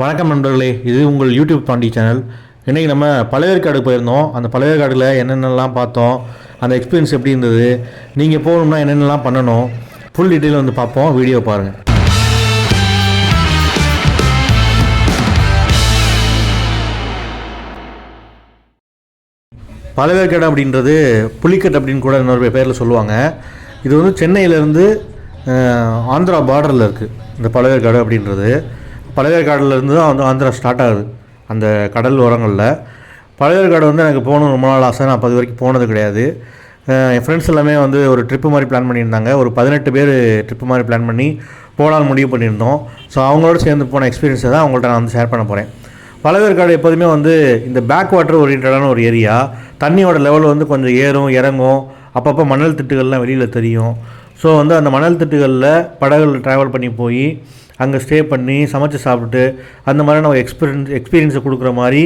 வணக்கம் நண்பர்களே இது உங்கள் யூடியூப் பாண்டி சேனல். இன்றைக்கி நம்ம பழையற்காடு போயிருந்தோம். அந்த பழையற்காடில் என்னென்னலாம் பார்த்தோம் அந்த எக்ஸ்பீரியன்ஸ் எப்படி இருந்தது நீங்கள் போகணும்னா என்னென்னலாம் பண்ணணும் ஃபுல் டீட்டெயில் வந்து பார்ப்போம். வீடியோ பாருங்கள் பழவேற்காடு அப்படின்றது புலிக்கட் அப்படின்னு கூட இன்னொரு பேரில் சொல்லுவாங்க. இது வந்து சென்னையிலேருந்து ஆந்திரா பார்டரில் இருக்குது இந்த பழவேற்காடு அப்படின்றது. பழையர்காடுலேருந்து தான் வந்து ஆந்திரா ஸ்டார்ட் ஆகுது. அந்த கடல் ஓரங்களில். பழையர்காடு வந்து எனக்கு போகணும் ரொம்ப நாள் ஆசை. நான் பது வரைக்கும் போனது கிடையாது. என் ஃப்ரெண்ட்ஸ் எல்லாமே வந்து ஒரு ட்ரிப்பு மாதிரி பிளான் பண்ணியிருந்தாங்க. ஒரு பதினெட்டு பேர் ட்ரிப்பு மாதிரி பிளான் பண்ணி போகலான்னு முடிவு பண்ணியிருந்தோம். ஸோ அவங்களோட சேர்ந்து போன எக்ஸ்பீரியன்ஸை தான் அவங்கள்ட்ட நான் வந்து ஷேர் பண்ண போகிறேன் பழவேற்காடு எப்போதுமே வந்து இந்த பேக் வாட்டர் ஓரியன்டான ஒரு ஏரியா தண்ணியோட லெவல் வந்து கொஞ்சம் ஏறும் இறங்கும். அப்பப்போ மணல் திட்டுகள்லாம் வெளியில் தெரியும். ஸோ வந்து அந்த மணல் திட்டுகளில் படகுகள் ட்ராவல் பண்ணி போய் அங்கே ஸ்டே பண்ணி சமைச்சு சாப்பிட்டு அந்த மாதிரி நம்ம எக்ஸ்பீரியன்ஸ் எக்ஸ்பீரியன்ஸை கொடுக்குற மாதிரி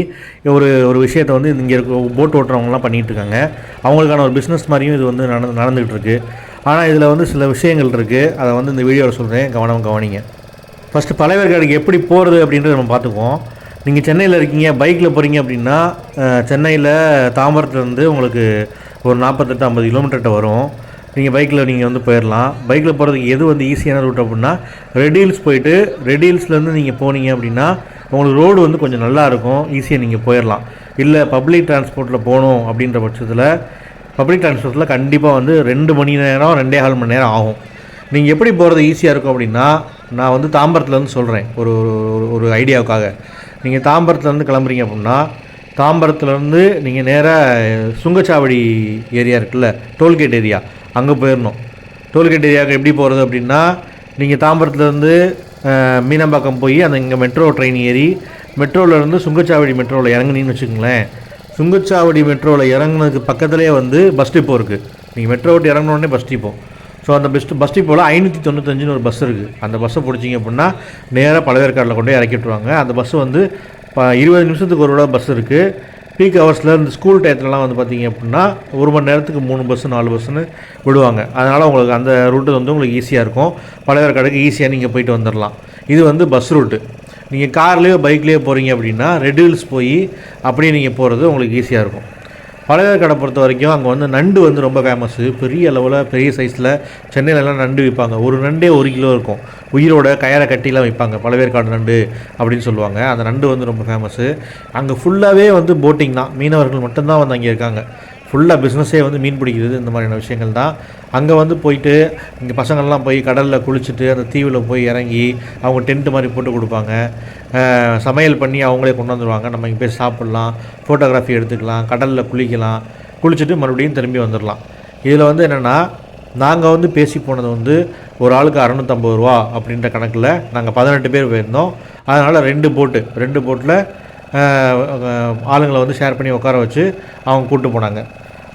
ஒரு ஒரு விஷயத்தை வந்து இங்கே இருக்க போட் ஓட்டுறவங்கலாம் பண்ணிகிட்டு இருக்காங்க. அவங்களுக்கான ஒரு பிஸ்னஸ் மாதிரியும் இது வந்து நடந்து நடந்துகிட்டு இருக்குது ஆனால் இதில் வந்து சில விஷயங்கள் இருக்குது அதை வந்து இந்த வீடியோவில் சொல்கிறேன் கவனம் கவனிங்க. ஃபஸ்ட்டு பழையவர்களுக்கு எப்படி போகிறது அப்படின்றத நம்ம பார்த்துக்குவோம். நீங்கள் சென்னையில் இருக்கீங்க பைக்கில் போகிறீங்க அப்படின்னா சென்னையில் தாம்பரத்துலேருந்து உங்களுக்கு ஒரு நாற்பத்தெட்டு ஐம்பது கிலோமீட்டர்கிட்ட வரும். நீங்கள் பைக்கில் நீங்கள் வந்து போயிடலாம் பைக்கில் போகிறதுக்கு எது வந்து ஈஸியான ரூட் அப்படின்னா ரெடில்ஸ் போயிட்டு ரெடில்ஸ்லேருந்து நீங்கள் போனீங்க அப்படின்னா உங்களுக்கு ரோடு வந்து கொஞ்சம் நல்லாயிருக்கும் ஈஸியாக நீங்கள் போயிடலாம் இல்லை பப்ளிக் டிரான்ஸ்போர்ட்டில் போகணும் அப்படின்ற பட்சத்தில் பப்ளிக் டிரான்ஸ்போர்ட்டில் கண்டிப்பாக வந்து ரெண்டு மணி நேரம் ரெண்டே கால் மணி நேரம் ஆகும். நீங்கள் எப்படி போகிறது ஈஸியாக இருக்கும் அப்படின்னா நான் வந்து தாம்பரத்துலேருந்து சொல்கிறேன் ஒரு ஒரு- ஒரு ஒரு ஐடியாவுக்காக. நீங்கள் தாம்பரத்துலேருந்து கிளம்புறீங்க அப்படின்னா தாம்பரத்துலேருந்து நீங்கள் நேராக சுங்கச்சாவடி ஏரியா இருக்குல்ல டோல்கேட் ஏரியா அங்கே போயிடணும் டோல்கேட் ஏரியாவுக்கு எப்படி போகிறது அப்படின்னா நீங்கள் தாம்பரத்துலேருந்து மீனம்பாக்கம் போய் அந்த இங்கே மெட்ரோ ட்ரெயின் ஏறி மெட்ரோவிலேருந்து சுங்கச்சாவடி மெட்ரோவில் இறங்குனீங்கன்னு வச்சுக்கோங்களேன். சுங்கச்சாவடி மெட்ரோவில் இறங்குனதுக்கு பக்கத்துலேயே வந்து பஸ் டிப்போ இருக்குது நீங்கள் மெட்ரோ விட்டு இறங்கினோடனே பஸ் டிப்போ. ஸோ அந்த பஸ் பஸ் டிப்போவில் ஐநூற்றி தொண்ணூத்தஞ்சுன்னு ஒரு பஸ் இருக்குது அந்த பஸ்ஸை பிடிச்சிங்க அப்படின்னா நேராக பழவேற்காட்டில் கொண்டு இறக்கி விட்ருவாங்க அந்த பஸ் வந்து இப்போ இருபது நிமிஷத்துக்கு ஒரு பஸ் இருக்குது பீக் ஹவர்ஸில் இந்த ஸ்கூல் டயத்துலலாம் வந்து பார்த்தீங்க அப்படின்னா ஒரு மணி நேரத்துக்கு மூணு பஸ்ஸு நாலு பஸ்ஸுன்னு விடுவாங்க. அதனால் உங்களுக்கு அந்த ரூட்டு வந்து உங்களுக்கு ஈஸியாக இருக்கும். பழவேற்காடுக்கு ஈஸியாக நீங்கள் போயிட்டு வந்துடலாம் இது வந்து பஸ் ரூட்டு நீங்கள் கார்லேயோ பைக்லேயோ போகிறீங்க அப்படின்னா ரெட் ஹில்ஸ் போய் அப்படியே நீங்கள் போகிறது உங்களுக்கு ஈஸியாக இருக்கும். கடை பொறுத்த வரைக்கும் அங்கே வந்து நண்டு வந்து ரொம்ப ஃபேமஸ்ஸு பெரிய அளவில் பெரிய சைஸில் சென்னையிலலாம் நண்டு விற்பாங்க ஒரு நண்டே ஒரு கிலோ இருக்கும். உயிரோட கயரை கட்டிலாம் விற்பாங்க பழவேற்காடு நண்டு அப்படின்னு சொல்லுவாங்க. அந்த நண்டு வந்து ரொம்ப ஃபேமஸ்ஸு அங்கே ஃபுல்லாகவே வந்து போட்டிங் தான். மீனவர்கள் மட்டும்தான் வந்து அங்கே இருக்காங்க. ஃபுல்லாக பிஸ்னஸே வந்து மீன் பிடிக்கிறது இந்த மாதிரியான விஷயங்கள் தான். அங்கே வந்து போயிட்டு இங்கே பசங்கள்லாம் போய் கடலில் குளிச்சுட்டு அந்த தீவில் போய் இறங்கி அவங்க டென்ட்டு மாதிரி போட்டு கொடுப்பாங்க. சமையல் பண்ணி அவங்களே கொண்டு வந்துடுவாங்க நம்ம இங்கே போய் சாப்பிட்லாம் ஃபோட்டோகிராஃபி எடுத்துக்கலாம் கடலில் குளிக்கலாம். குளிச்சுட்டு மறுபடியும் திரும்பி வந்துடலாம் இதில் வந்து என்னென்னா நாங்கள் வந்து பேசி போனது வந்து ஒரு ஆளுக்கு அறநூற்றம்பது ரூபா அப்படின்ற கணக்கில் நாங்கள் பதினெட்டு பேர் போயிருந்தோம். அதனால் ரெண்டு போட்டு ரெண்டு போட்டில் ஆளுங்களை வந்து ஷேர் பண்ணி உட்கார வச்சு அவங்க கூப்பிட்டு போனாங்க.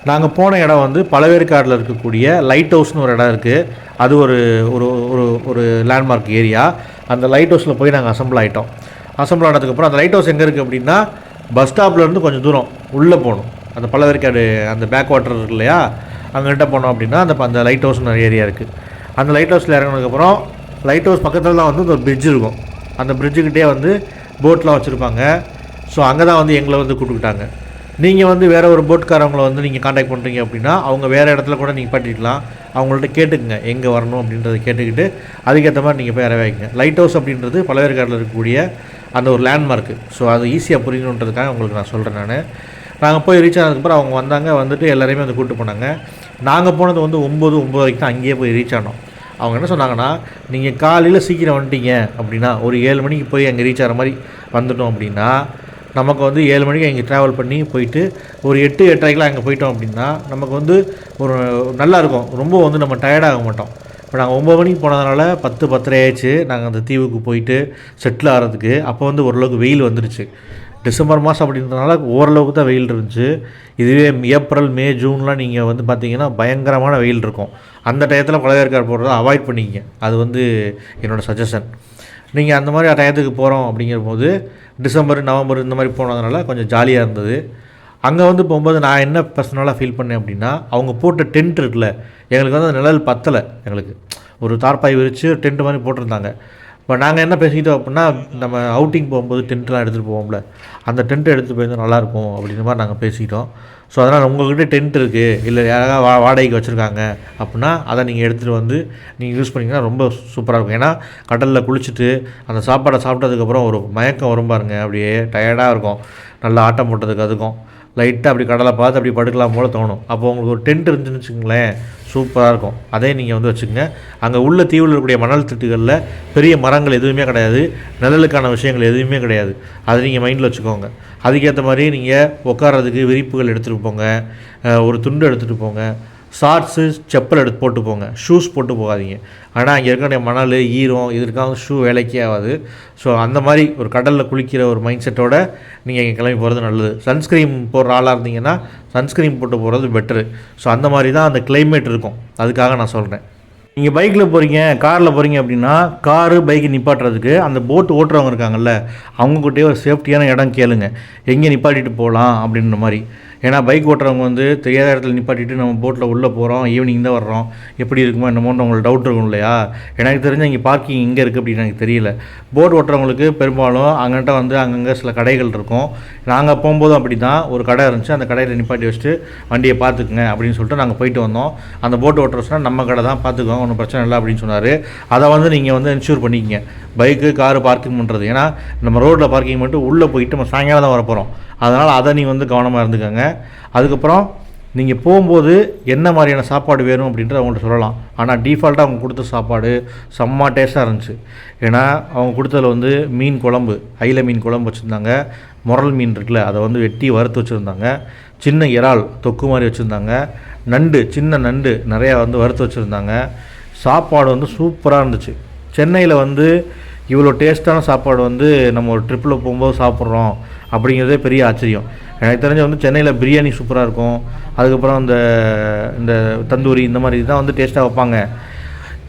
நாங்கள் போன இடம் வந்து பழவேற்காடில் இருக்கக்கூடிய லைட் ஹவுஸ்னு ஒரு இடம் இருக்குது அது ஒரு ஒரு ஒரு ஒரு லேண்ட்மார்க் ஏரியா அந்த லைட் ஹவுஸில் போய் நாங்கள் அசம்பிள் ஆகிட்டோம் அசம்பிள் ஆனதுக்கப்புறம் அந்த லைட் ஹவுஸ் எங்கே இருக்குது அப்படின்னா பஸ் ஸ்டாப்லேருந்து கொஞ்சம் தூரம் உள்ளே போகணும். அந்த பழவேற்காடு அந்த பேக் வாட்டர் இருக்கு இல்லையா? அங்கிட்ட போனோம் அப்படின்னா அந்த அந்த லைட் ஹவுஸ்னு ஒரு ஏரியா இருக்குது அந்த லைட் ஹவுஸில் இறங்கினதுக்கப்புறம் லைட் ஹவுஸ் பக்கத்தில் தான் வந்து ஒரு பிரிட்ஜ் இருக்கும். அந்த பிரிட்ஜுக்கிட்டே வந்து போட்லாம் வச்சுருப்பாங்க. ஸோ அங்கே தான் வந்து எங்களை வந்து கூப்பிட்டுக்கிட்டாங்க. நீங்கள் வந்து வேறு ஒரு போட்காரவங்களை வந்து நீங்கள் காண்டாக்ட் பண்ணுறீங்க அப்படின்னா அவங்க வேறு இடத்துல கூட நீங்கள் பண்ணிக்கலாம் அவங்கள்ட்ட கேட்டுக்குங்க எங்கே வரணும் அப்படின்றத கேட்டுக்கிட்டு அதுக்கேற்ற மாதிரி நீங்கள் போய் இறவைங்க லைட் ஹவுஸ் அப்படின்றது பழவேற்காட்டில் இருக்கக்கூடிய அந்த ஒரு லேண்ட்மார்க்கு ஸோ அது ஈஸியாக புரியணுன்றதுக்காக உங்களுக்கு நான் சொல்கிறேன் நான். நாங்கள் போய் ரீச் ஆனதுக்கப்புறம் அவங்க வந்தாங்க வந்துட்டு எல்லாரையுமே வந்து கூப்பிட்டு போனாங்க. நாங்கள் போனது வந்து ஒம்பது ஒம்பது வரைக்கும் தான் அங்கேயே போய் ரீச் ஆனோம். அவங்க என்ன சொன்னாங்கன்னா நீங்கள் காலையில் சீக்கிரம் வந்துட்டீங்க அப்படின்னா ஒரு ஏழு மணிக்கு போய் அங்கே ரீச் ஆகிற மாதிரி வந்துட்டோம் அப்படின்னா நமக்கு வந்து ஏழு மணிக்கு அங்கே ட்ராவல் பண்ணி போயிட்டு ஒரு எட்டு எட்டரைக்கெலாம் அங்கே போயிட்டோம் அப்படின்னா நமக்கு வந்து ஒரு நல்லாயிருக்கும் ரொம்ப வந்து நம்ம டயர்டாக மாட்டோம். இப்போ நாங்கள் ஒம்பது மணிக்கு போனதுனால பத்து பத்தரை ஆயிடுச்சு. நாங்கள் அந்த தீவுக்கு போயிட்டு செட்டில் ஆகிறதுக்கு அப்போ வந்து ஓரளவுக்கு வெயில் வந்துருச்சு. டிசம்பர் மாதம் அப்படின்றதுனால ஓரளவுக்கு தான் வெயில் இருந்துச்சு. இதுவே ஏப்ரல் மே ஜூன்லாம் நீங்கள் வந்து பார்த்தீங்கன்னா பயங்கரமான வெயில் இருக்கும். அந்த டயத்தில் பழவேற்காடு போடுறத அவாய்ட் பண்ணிக்கங்க. அது வந்து என்னோடய சஜஷன் நீங்கள் அந்த மாதிரி டயத்துக்கு போகிறோம் அப்படிங்கிற போது டிசம்பர் நவம்பர் இந்த மாதிரி போனதுனால கொஞ்சம் ஜாலியாக இருந்தது. அங்கே வந்து போகும்போது நான் என்ன பர்சனலாக ஃபீல் பண்ணேன் அப்படின்னா அவங்க போட்ட டென்ட் இருக்குல்ல எங்களுக்கு வந்து அந்த நிழல் பத்தலை எங்களுக்கு. ஒரு தார்பாய் விரித்து டென்ட் மாதிரி போட்டிருந்தாங்க. இப்போ நாங்கள் என்ன பேசிக்கிட்டோம் அப்படின்னா நம்ம அவுட்டிங் போகும்போது டென்ட்லாம் எடுத்துகிட்டு போவோம்ல. அந்த டென்ட் எடுத்துகிட்டு போயிருந்தால் நல்லாயிருக்கும் அப்படின்ற மாதிரி நாங்கள் பேசிக்கிட்டோம். ஸோ அதனால் உங்கள்கிட்ட டென்ட் இருக்குது இல்லை யாராவது வா வாடகைக்கு வச்சுருக்காங்க அப்படின்னா அதை நீங்கள் எடுத்துகிட்டு வந்து நீங்கள் யூஸ் பண்ணிங்கன்னா ரொம்ப சூப்பராக இருக்கும். ஏன்னா கடலில் குளிச்சுட்டு அந்த சாப்பாடை சாப்பிட்டதுக்கப்புறம் ஒரு மயக்கம் வரும் பாருங்க. அப்படியே டயர்டாக இருக்கும். நல்லா ஆட்டம் போட்டதுக்கு அதுக்கும். லைட்டாக அப்படி கடலை பார்த்து அப்படி படுக்கலாம் போல தோணும். அப்போ உங்களுக்கு ஒரு டென்ட் இருந்துச்சுன்னு வச்சுங்களேன் சூப்பராக இருக்கும். அதே நீங்கள் வந்து வச்சுக்கோங்க. அங்கே உள்ள தீவில் இருக்கக்கூடிய மணல் திட்டுகளில் பெரிய மரங்கள் எதுவுமே கிடையாது. நிழலுக்கான விஷயங்கள் எதுவுமே கிடையாது. அதை நீங்கள் மைண்டில் வச்சுக்கோங்க. அதுக்கேற்ற மாதிரி நீங்கள் உட்கார்றதுக்கு விரிப்புகள் எடுத்துகிட்டு போங்க. ஒரு துண்டு எடுத்துகிட்டு போங்க. ஷார்ட்ஸு செப்பல் எடுத்து போட்டு போங்க ஷூஸ் போட்டு போகாதீங்க. ஆனால் அங்கே இருக்கிற மணல் ஈரம் இதற்காக ஷூ வேலைக்கே ஆகாது. ஸோ அந்த மாதிரி ஒரு கடலில் குளிக்கிற ஒரு மைண்ட் செட்டோட நீங்கள் இங்கே கிளம்பி போகிறது நல்லது. சன்ஸ்க்ரீன் போடுற ஆளாக இருந்தீங்கன்னா சன்ஸ்க்ரீன் போட்டு போகிறது பெட்டரு ஸோ அந்த மாதிரி தான் அந்த கிளைமேட் இருக்கும். அதுக்காக நான் சொல்கிறேன் நீங்கள் பைக்கில் போகிறீங்க காரில் போகிறீங்க அப்படின்னா காரு பைக்கு நிப்பாட்டுறதுக்கு அந்த போட்டு ஓட்டுறவங்க இருக்காங்கல்ல அவங்கக்கிட்டே ஒரு சேஃப்டியான இடம் கேளுங்க. எங்கே நிப்பாட்டிட்டு போகலாம் அப்படின்ற மாதிரி. ஏன்னா பைக் ஓட்டுறவங்க வந்து தெரியாத இடத்துல நிப்பாட்டிட்டு நம்ம போட்டில் உள்ளே போகிறோம் ஈவினிங் தான் வர்றோம் எப்படி இருக்குமோ என்னமோன்னு உங்களுக்கு டவுட் இருக்கும் இல்லையா? எனக்கு தெரிஞ்ச இங்கே பார்க்கிங் எங்கே இருக்குது அப்படின்னு எனக்கு தெரியல. போட் ஓட்டுறவங்களுக்கு பெரும்பாலும் அங்கிட்ட வந்து அங்கங்கே சில கடைகள் இருக்கும். நாங்கள் போகும்போதும் அப்படி தான் ஒரு கடை இருந்துச்சு அந்த கடையில் நிப்பாட்டி வச்சுட்டு வண்டியை பார்த்துக்குங்க அப்படின்னு சொல்லிட்டு நாங்கள் போயிட்டு வந்தோம். அந்த போட் ஓட்டுற சொன்னால் நம்ம கடை தான் பார்த்துக்கோங்க ஒன்றும் பிரச்சனை இல்லை அப்படின்னு சொன்னார். அதை வந்து நீங்கள் வந்து இன்ஷூர் பண்ணிக்கங்க. பைக்கு காரு பார்க்கிங் பண்ணுறது ஏன்னா நம்ம ரோட்டில் பார்க்கிங் பண்ணிட்டு உள்ளே போயிட்டு நம்ம சாயங்காலம் தான் வர போகிறோம் அதனால் அதை நீங்கள் வந்து கவனமாக இருந்துக்கோங்க. அதுக்கப்புறம் நீங்கள் போகும்போது என்ன மாதிரியான சாப்பாடு வேணும் அப்படின்றத அவங்கள்ட்ட சொல்லலாம். ஆனால் டிஃபால்ட்டாக அவங்க கொடுத்த சாப்பாடு செம்ம டேஸ்ட்டாக இருந்துச்சு. ஏன்னா அவங்க கொடுத்ததுல வந்து மீன் குழம்பு ஐல மீன் குழம்பு வச்சுருந்தாங்க. முரல் மீன் இருக்குல்ல அதை வந்து வெட்டி வறுத்து வச்சுருந்தாங்க. சின்ன இறால் தொக்கு மாதிரி வச்சுருந்தாங்க. நண்டு சின்ன நண்டு நிறையா வந்து வறுத்து வச்சுருந்தாங்க. சாப்பாடு வந்து சூப்பராக இருந்துச்சு. சென்னையில் வந்து இவ்வளோ டேஸ்ட்டான சாப்பாடு வந்து நம்ம ஒரு ட்ரிப்பில் போகும்போது சாப்பிட்றோம். அப்படிங்கிறதே பெரிய ஆச்சரியம். எனக்கு தெரிஞ்ச வந்து சென்னையில் பிரியாணி சூப்பராக இருக்கும். அதுக்கப்புறம் இந்த இந்த தந்தூரி இந்த மாதிரி தான் வந்து டேஸ்ட்டாக வைப்பாங்க.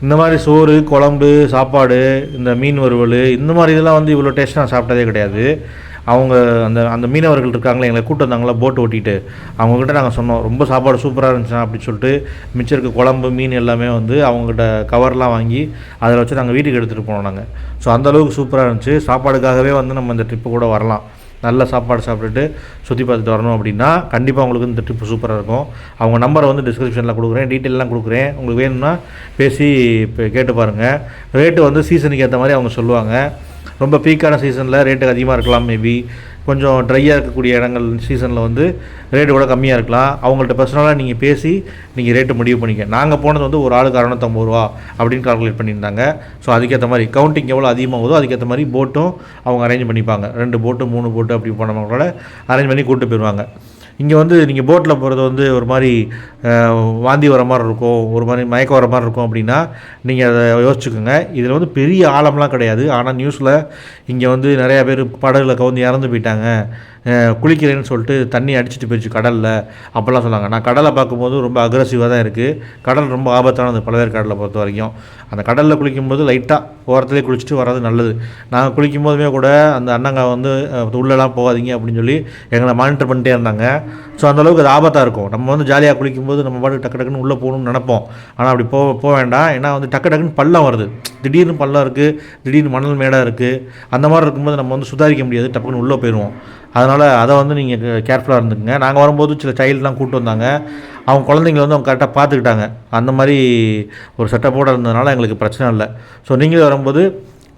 இந்த மாதிரி சோறு குழம்பு சாப்பாடு இந்த மீன் வறுவல் இந்த மாதிரி இதெல்லாம் வந்து இவ்வளோ டேஸ்ட் நான் சாப்பிட்டதே கிடையாது. அவங்க அந்த அந்த மீனவர்கள் இருக்காங்களே எங்களை கூட்டு வந்தாங்களா போட்டு ஓட்டிகிட்டு அவங்கக்கிட்ட நாங்கள் சொன்னோம் ரொம்ப சாப்பாடு சூப்பராக இருந்துச்சுன்னா அப்படின்னு சொல்லிட்டு மிச்சம் இருக்க குழம்பு மீன் எல்லாமே வந்து அவங்ககிட்ட கவர்லாம் வாங்கி அதில் வச்சு நாங்கள் வீட்டுக்கு எடுத்துகிட்டு போனோம் நாங்கள் ஸோ அந்தளவுக்கு சூப்பராக இருந்துச்சு. சாப்பாடுக்காகவே வந்து நம்ம இந்த ட்ரிப்பு கூட வரலாம். நல்ல சாப்பாடு சாப்பிட்டுட்டு சுற்றி பார்த்துட்டு வரணும் அப்படின்னா கண்டிப்பாக உங்களுக்கு இந்த ட்ரிப்பு சூப்பராக இருக்கும். அவங்க நம்பரை வந்து டிஸ்கிரிப்ஷனில் கொடுக்குறேன் டீட்டெயிலெலாம் கொடுக்குறேன். உங்களுக்கு வேணும்னா பேசி இப்போ கேட்டு பாருங்கள் ரேட்டு வந்து சீசனுக்கு ஏற்ற மாதிரி அவங்க சொல்லுவாங்க. ரொம்ப பீக்கான சீசனில் ரேட்டு அதிகமாக இருக்கலாம் மேபி கொஞ்சம் ட்ரையாக இருக்கக்கூடிய இடங்கள் சீசனில் வந்து ரேட்டு கூட கம்மியாக இருக்கலாம். அவங்கள்ட்ட பர்சனலாக நீங்கள் பேசி நீங்கள் ரேட்டு முடிவு பண்ணிக்க. நாங்கள் போனது வந்து ஒரு ஆளுக்கு அறநூற்றம்பது ரூபா அப்படின்னு கால்குலேட் பண்ணியிருந்தாங்க. ஸோ அதுக்கேற்ற மாதிரி கவுண்டிங் எவ்வளோ அதிகமாகுதோ அதுக்கேற்ற மாதிரி போட்டும் அவங்க அரேஞ்ச் பண்ணிப்பாங்க. ரெண்டு போட்டு மூணு போட்டு அப்படி போனவங்களோட அரேஞ்ச் பண்ணி கூப்பிட்டு போயிடுவாங்க இங்கே வந்து நீங்கள் போட்டில் போகிறது வந்து ஒரு மாதிரி வாந்தி வர மாதிரி இருக்கும் ஒரு மாதிரி மயக்கம் வர மாதிரி இருக்கும் அப்படின்னா நீங்கள் அதை யோசிச்சுக்கோங்க. இதில் வந்து பெரிய ஆழம்லாம் கிடையாது. ஆனால் நியூஸில் இங்கே வந்து நிறையா பேர் படகுல கவுந்து இறந்து போயிட்டாங்க. குளிக்கிறேன்னு சொல்லிட்டு தண்ணி அடிச்சிட்டு போயிடுச்சு கடலில். அப்படிலாம் சொன்னாங்க. நான் கடலை பார்க்கும்போது ரொம்ப அக்ரஸிவாக தான் இருக்குது கடல் ரொம்ப ஆபத்தானது பழவேற்காடில் பொறுத்த வரைக்கும். அந்த கடலில் குளிக்கும்போது லைட்டாக ஓரத்துலேயே குளிச்சுட்டு வர்றது நல்லது. நாங்கள் குளிக்கும் போதுமே கூட அந்த அண்ணங்க வந்து உள்ளெல்லாம் போகாதீங்க அப்படின்னு சொல்லி எங்களை மானிட்டர் பண்ணிட்டே இருந்தாங்க. ஸோ அந்தளவுக்கு அது ஆபத்தாக இருக்கும். நம்ம வந்து ஜாலியாக குளிக்கும்போது நம்ம பாட்டுக்கு டக்கு டக்குன்னு உள்ளே போகணும்னு நினைப்போம். ஆனால் அப்படி போக போக வேண்டாம். ஏன்னா வந்து டக்கு டக்குன்னு பள்ளம் வருது. திடீர்னு பள்ளம் இருக்குது திடீர்னு மணல் மேடாக இருக்குது அந்த மாதிரி இருக்கும்போது நம்ம வந்து சுதாரிக்க முடியாது. டக்குன்னு உள்ளே போயிடுவோம். அதனால் அதை வந்து நீங்கள் கேர்ஃபுல்லாக இருந்துக்குங்க. நாங்கள் வரும்போது சில சைல்டுலாம் கூப்பிட்டு வந்தாங்க. அவங்க குழந்தைங்கள வந்து அவங்க கரெக்டாக பார்த்துக்கிட்டாங்க. அந்த மாதிரி ஒரு செட்டப்போடு இருந்ததுனால எங்களுக்கு பிரச்சனை இல்லை. ஸோ நீங்களும் வரும்போது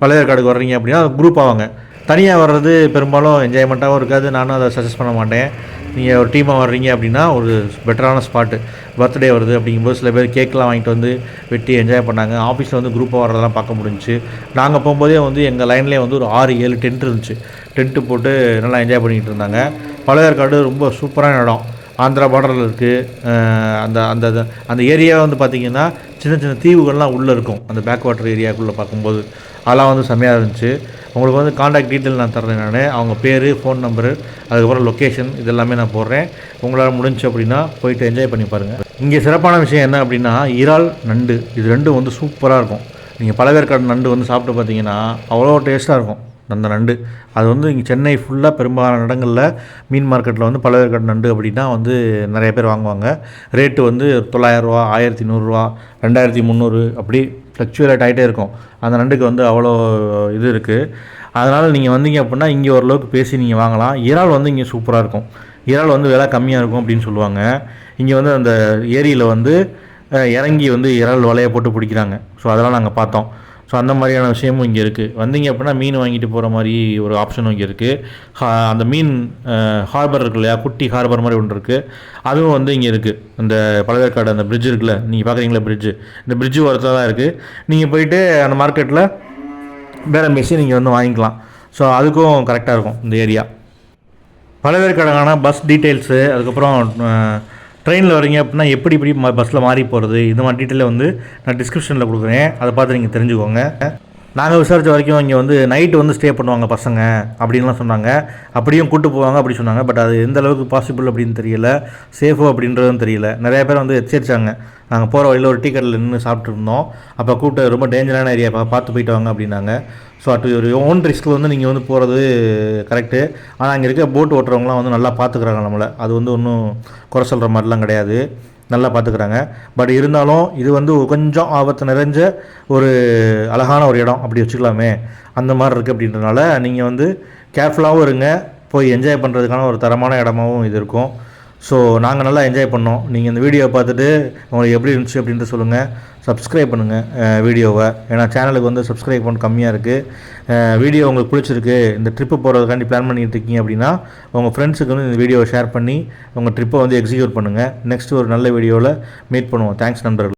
பழையற்காடுக்கு வர்றீங்க அப்படின்னா குரூப் ஆவாங்க. தனியாக வர்றது பெரும்பாலும் என்ஜாய்மெண்ட்டாகவும் இருக்காது. நானும் அதை சஜஸ்ட் பண்ண மாட்டேன். நீங்கள் ஒரு டீமாக வர்றீங்க அப்படின்னா ஒரு பெட்டரான ஸ்பாட்டு பர்த்டே வருது அப்படிங்கும்போது சில பேர் கேக்லாம் வாங்கிட்டு வந்து வெட்டி என்ஜாய் பண்ணாங்க. ஆஃபீஸில் வந்து குரூப்பாக வர்றதெல்லாம் பார்க்க முடிஞ்சுச்சு. நாங்கள் போகும்போதே வந்து எங்கள் லைன்லேயே வந்து ஒரு ஆறு ஏழு டென்ட் இருந்துச்சு. டென்ட்டு போட்டு நல்லா என்ஜாய் பண்ணிக்கிட்டு இருந்தாங்க. பழையற்காடு ரொம்ப சூப்பரான இடம். ஆந்திரா பார்டரில் இருக்குது அந்த அந்த அந்த ஏரியா வந்து பார்த்திங்கன்னா சின்ன சின்ன தீவுகள்லாம் உள்ளே இருக்கும். அந்த பேக் வாட்டர் ஏரியாக்குள்ளே பார்க்கும்போது. அதெல்லாம் வந்து செம்மையாக இருந்துச்சு. உங்களுக்கு வந்து காண்டாக்ட் டீட்டெயில் நான் தர்றேன் நான். அவங்க பேர் ஃபோன் நம்பரு அதுக்கப்புறம் லொக்கேஷன் இதெல்லாமே நான் போடுறேன். உங்களால் முடிஞ்சு அப்படின்னா போயிட்டு என்ஜாய் பண்ணி பாருங்கள் இங்கே சிறப்பான விஷயம் என்ன அப்படின்னா இறால் நண்டு. இது ரெண்டும் வந்து சூப்பராக இருக்கும். நீங்கள் பழவேற்காடு நண்டு வந்து சாப்பிட்டு பார்த்தீங்கன்னா அவ்வளோ டேஸ்ட்டாக இருக்கும். அந்த நண்டு. அது வந்து இங்கே சென்னை ஃபுல்லாக பெரும்பாலான இடங்களில் மீன் மார்க்கெட்டில் வந்து பழவேற்காடு நண்டு அப்படின்னா வந்து நிறைய பேர் வாங்குவாங்க. ரேட்டு வந்து தொள்ளாயிரரூவா ஆயிரத்தி நூறுரூவா ரெண்டாயிரத்தி முந்நூறு அப்படி ஃப்ளக்சுவேட் ஆகிட்டே இருக்கும். அந்த நண்டுக்கு வந்து அவ்வளோ இது இருக்குது அதனால் நீங்கள் வந்தீங்க அப்படின்னா இங்கே ஓரளவுக்கு பேசி நீங்கள் வாங்கலாம். இறால் வந்து இங்கே சூப்பராக இருக்கும். இறால் வந்து விலை கம்மியாக இருக்கும் அப்படின்னு சொல்லுவாங்க. இங்கே வந்து அந்த ஏரியில் வந்து இறங்கி வந்து இறால் வலையை போட்டு பிடிக்கிறாங்க. ஸோ அதெல்லாம் நாங்கள் பார்த்தோம். ஸோ அந்த மாதிரியான விஷயமும் இங்கே இருக்குது வந்தீங்க அப்படின்னா மீன் வாங்கிட்டு போகிற மாதிரி ஒரு ஆப்ஷனும் இங்கே இருக்குது அந்த மீன் ஹார்பர் இருக்கு இல்லையா? குட்டி ஹார்பர் மாதிரி ஒன்று இருக்குது அதுவும் வந்து இங்கே இருக்குது அந்த பழவேற்காடு அந்த பிரிட்ஜ் இருக்குல்ல? நீங்கள் பார்க்குறீங்களா பிரிட்ஜு இந்த பிரிட்ஜு ஒருத்தர் தான் இருக்குது நீங்கள் போயிட்டு அந்த மார்க்கெட்டில் பேரம் பேசி நீங்கள் வந்து வாங்கிக்கலாம். ஸோ அதுக்கும் கரெக்டாக இருக்கும் இந்த ஏரியா பழவேற்காடான பஸ் டீட்டெயில்ஸு அதுக்கப்புறம் ட்ரெயினில் வரீங்க அப்படின்னா எப்படி இப்படி பஸ்ஸில் மாறி போகிறது இந்த மாதிரி டீட்டெயிலை வந்து நான் டிஸ்கிரிப்ஷனில் கொடுக்குறேன். அதை பார்த்து நீங்கள் தெரிஞ்சுக்கோங்க. நாங்கள் விசாரித்த வரைக்கும் இங்கே வந்து நைட்டு வந்து ஸ்டே பண்ணுவாங்க பசங்க அப்படின்லாம் சொன்னாங்க. அப்படியும் கூட்டு போவாங்க அப்படி சொன்னாங்க. பட் அது எந்த அளவுக்கு பாசிபிள் அப்படின்னு தெரியல. சேஃபோ அப்படின்றதும் தெரியல. நிறைய பேர் வந்து எச்சரிச்சாங்க. நாங்கள் போகிற வழியில் ஒரு டீ கடையில் நின்று சாப்பிட்ருந்தோம் அப்போ கூப்பிட்டு ரொம்ப டேஞ்சரான ஏரியா பார்த்து போயிட்டு வாங்க அப்படின்னாங்க. ஸோ அட் ஒரு ஓன் ரிஸ்க்கில் வந்து நீங்கள் வந்து போகிறது கரெக்டு ஆனால் அங்கே இருக்க போட் ஓட்டுறவங்களாம் வந்து நல்லா பார்த்துக்குறாங்க நம்மளை. அது வந்து ஒன்றும் குறை சொல்கிற மாதிரிலாம் கிடையாது. நல்லா பார்த்துக்குறாங்க. பட் இருந்தாலும் இது வந்து கொஞ்சம் ஆபத்து நிறைஞ்ச ஒரு அழகான ஒரு இடம் அப்படி வச்சுக்கலாமே. அந்த மாதிரி இருக்குது அப்படின்றனால நீங்கள் வந்து கேர்ஃபுல்லாகவும் இருங்க. போய் என்ஜாய் பண்ணுறதுக்கான ஒரு தரமான இடமாவும் இது இருக்கும். ஸோ நாங்கள் நல்லா என்ஜாய் பண்ணோம். நீங்கள் இந்த வீடியோவை பார்த்துட்டு உங்களுக்கு எப்படி இருந்துச்சு அப்படின்ட்டு சொல்லுங்கள் சப்ஸ்கிரைப் பண்ணுங்கள் வீடியோவை ஏன்னா சேனலுக்கு வந்து சப்ஸ்கிரைப் பண்ண கம்மியாக இருக்குது வீடியோ உங்களுக்கு பிடிச்சிருக்கு இந்த ட்ரிப்பு போகிறதுக்காண்டி பிளான் பண்ணிகிட்டு இருக்கீங்க அப்படின்னா உங்கள் ஃப்ரெண்ட்ஸுக்கு வந்து இந்த வீடியோவை ஷேர் பண்ணி உங்கள் ட்ரிப்பை வந்து எக்ஸிக்யூட் பண்ணுங்கள் நெக்ஸ்ட் ஒரு நல்ல வீடியோவில் மீட் பண்ணுவோம். தேங்க்ஸ் நண்பர்கள்.